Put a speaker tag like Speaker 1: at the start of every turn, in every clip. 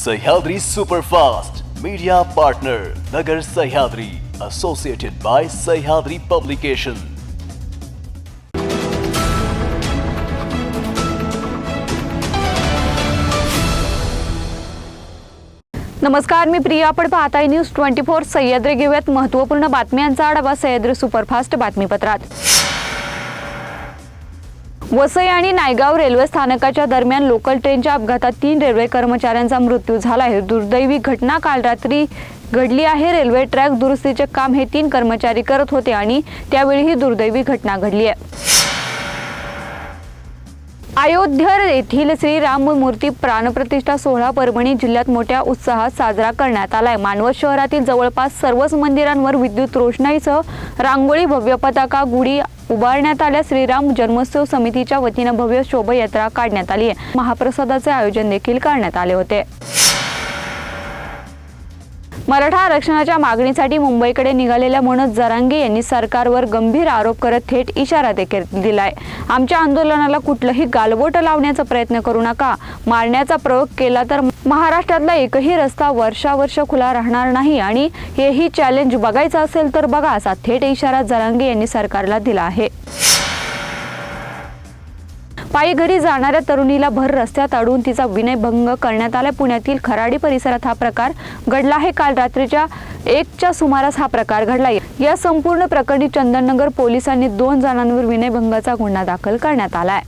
Speaker 1: Sahyadri superfast media partner Nagar Sahyadri associated by Sahyadri publication
Speaker 2: नमस्कार मी प्रिया. आपण पाहताय न्यूज ट्वेंटी फोर सह्याद्री घेऊयात महत्त्वपूर्ण बातम्यांचा आढावा सह्याद्री सुपरफास्ट बातमीपत्रात. वसई आणि नायगाव रेल्वे स्थानकाच्या दरम्यान लोकल ट्रेनच्या अपघातात तीन रेल्वे कर्मचाऱ्यांचा मृत्यू झाला आहे. दुर्दैवी घटना काल रात्री घडली आहे. रेल्वे ट्रॅक दुरुस्तीचे काम हे तीन कर्मचारी करत होते आणि त्यावेळी ही दुर्दैवी घटना घडली आहे. अयोध्या येथील श्रीराम मूर्ती प्राणप्रतिष्ठा सोहळा परभणी जिल्ह्यात मोठ्या उत्साहात साजरा करण्यात आलाय. मानवत शहरातील जवळपास सर्वच मंदिरांवर विद्युत रोषणाईसह रांगोळी भव्य पताका गुढी उभारण्यात आल्या श्रीराम जन्मोत्सव समितीच्या वतीनं भव्य शोभायात्रा काढण्यात आली आहे. महाप्रसादाचे आयोजन देखील करण्यात आले होते. मराठा आरक्षणाच्या मागणीसाठी मुंबईकडे निघालेल्या मनोज जरांगे यांनी सरकारवर गंभीर आरोप करत थेट इशारा देखील दिलाय. आमच्या आंदोलनाला कुठलंही गालबोट लावण्याचा प्रयत्न करू नका. मारण्याचा प्रयोग केला तर महाराष्ट्रातला एकही रस्ता वर्षावर्ष खुला राहणार नाही आणि हेही चॅलेंज बघायचं असेल तर बघा असा थेट इशारा जरांगे यांनी सरकारला दिला आहे. पायी घरी जाणाऱ्या तरुणीला भर रस्त्यात अडून तिचा विनयभंग करण्यात आला. पुण्यातील खराडी परिसरात हा प्रकार घडला आहे. काल रात्रीच्या एकच्या सुमारास हा प्रकार घडला. या संपूर्ण प्रकरणी चंदननगर पोलिसांनी दोन जणांवर विनयभंगाचा गुन्हा दाखल करण्यात आलाय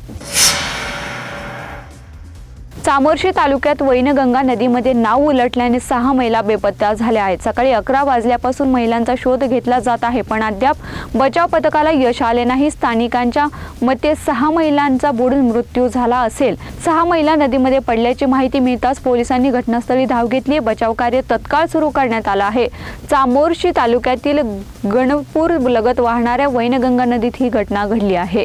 Speaker 2: चामोर्शी तालुक्यात वैनगंगा नदीमध्ये नाव उलटल्याने सहा महिला बेपत्ता झाल्या आहेत. सकाळी अकरा वाजल्यापासून महिलांचा शोध घेतला जात आहे पण अद्याप बचाव पथकाला यश आले नाही. स्थानिकांच्या मते सहा महिलांचा बुडून मृत्यू झाला असेल. सहा महिला नदीमध्ये पडल्याची माहिती मिळताच पोलिसांनी घटनास्थळी धाव घेतली. बचाव कार्य तत्काळ सुरू करण्यात आलं आहे. चामोर्शी तालुक्यातील गणपूर लगत वाहणाऱ्या वैनगंगा नदीत ही घटना घडली आहे.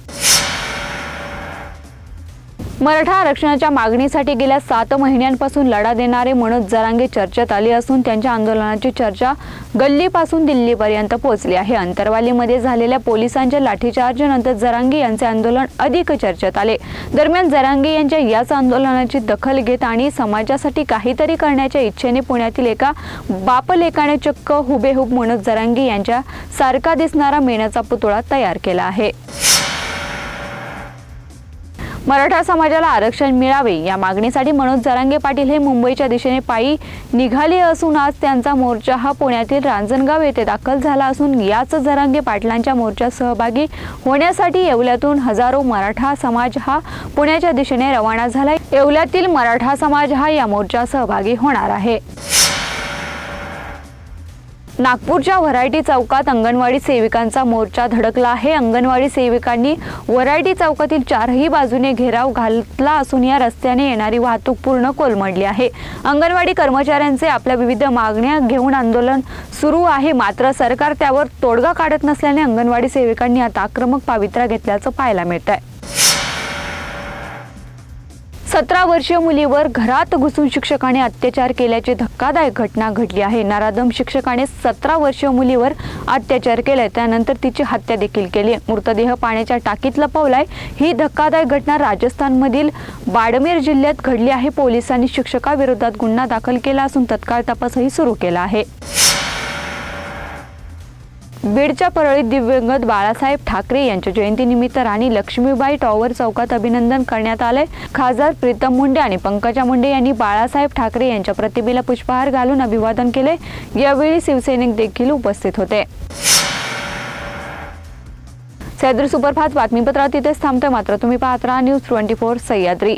Speaker 2: मराठा आरक्षणाच्या मागणीसाठी गेल्या सात महिन्यांपासून लढा देणारे मनोज जरांगे चर्चेत आले असून त्यांच्या आंदोलनाची चर्चा गल्लीपासून दिल्लीपर्यंत पोहोचली आहे. अंतरवालीमध्ये झालेल्या पोलिसांच्या लाठीचार्ज नंतर जरांगे यांचे आंदोलन अधिक चर्चेत आले. दरम्यान जरांगे यांच्या याच आंदोलनाची दखल घेत आणि समाजासाठी काहीतरी करण्याच्या इच्छेने पुण्यातील एका बापलेखाने चक्क हुबेहूब मनोज जरांगे यांच्या सारखा दिसणारा मेणाचा पुतळा तयार केला आहे. मराठा समाजाला आरक्षण मिळावे या मागणीसाठी मनोज जरांगे पाटील हे मुंबईच्या दिशेने पायी निघाले असून आज त्यांचा मोर्चा हा पुण्यातील रांजणगाव येथे दाखल झाला असून याच जरांगे पाटलांच्या मोर्चात सहभागी होण्यासाठी येवल्यातून हजारो मराठा समाज हा पुण्याच्या दिशेने रवाना झाला येवल्यातील मराठा समाज हा या मोर्चात सहभागी होणार आहे. नागपूरच्या व्हरायटी चौकात अंगणवाडी सेविकांचा मोर्चा धडकला आहे. अंगणवाडी सेविकांनी व्हरायटी चौकातील चारही बाजूने घेराव घातला असून या रस्त्याने येणारी वाहतूक पूर्ण कोलमडली आहे. अंगणवाडी कर्मचाऱ्यांचे आपल्या विविध मागण्या घेऊन आंदोलन सुरू आहे. मात्र सरकार त्यावर तोडगा काढत नसल्याने अंगणवाडी सेविकांनी आता आक्रमक पावित्र्य घेतल्याचं पाहायला मिळत आहे सतरा वर्षीय मुलीवर घरात घुसून शिक्षकाने अत्याचार केल्याची धक्कादायक घटना घडली आहे. नराधम शिक्षकाने सतरा वर्षीय मुलीवर अत्याचार केलाय. त्यानंतर तिची हत्या देखील केली मृतदेह पाण्याच्या टाकीत लपवलाय. ही धक्कादायक घटना राजस्थानमधील बाडमेर जिल्ह्यात घडली आहे. पोलिसांनी शिक्षकाविरोधात गुन्हा दाखल केला असून तत्काळ तपासही सुरू केला आहे. बीडच्या परळीत दिव्यंगत बाळासाहेब ठाकरे यांच्या जयंतीनिमित्त राणी लक्ष्मीबाई टॉवर चौकात अभिनंदन करण्यात आले खासदार प्रीतम मुंडे आणि पंकजा मुंडे यांनी बाळासाहेब ठाकरे यांच्या प्रतिमेला पुष्पहार घालून अभिवादन केले यावेळी शिवसैनिक देखील उपस्थित होते. सह्याद्री सुपरफास्ट बातमीपत्रात तिथेच थांबते मात्र तुम्ही पाहत राहा न्यूज ट्वेंटी फोर सह्याद्री.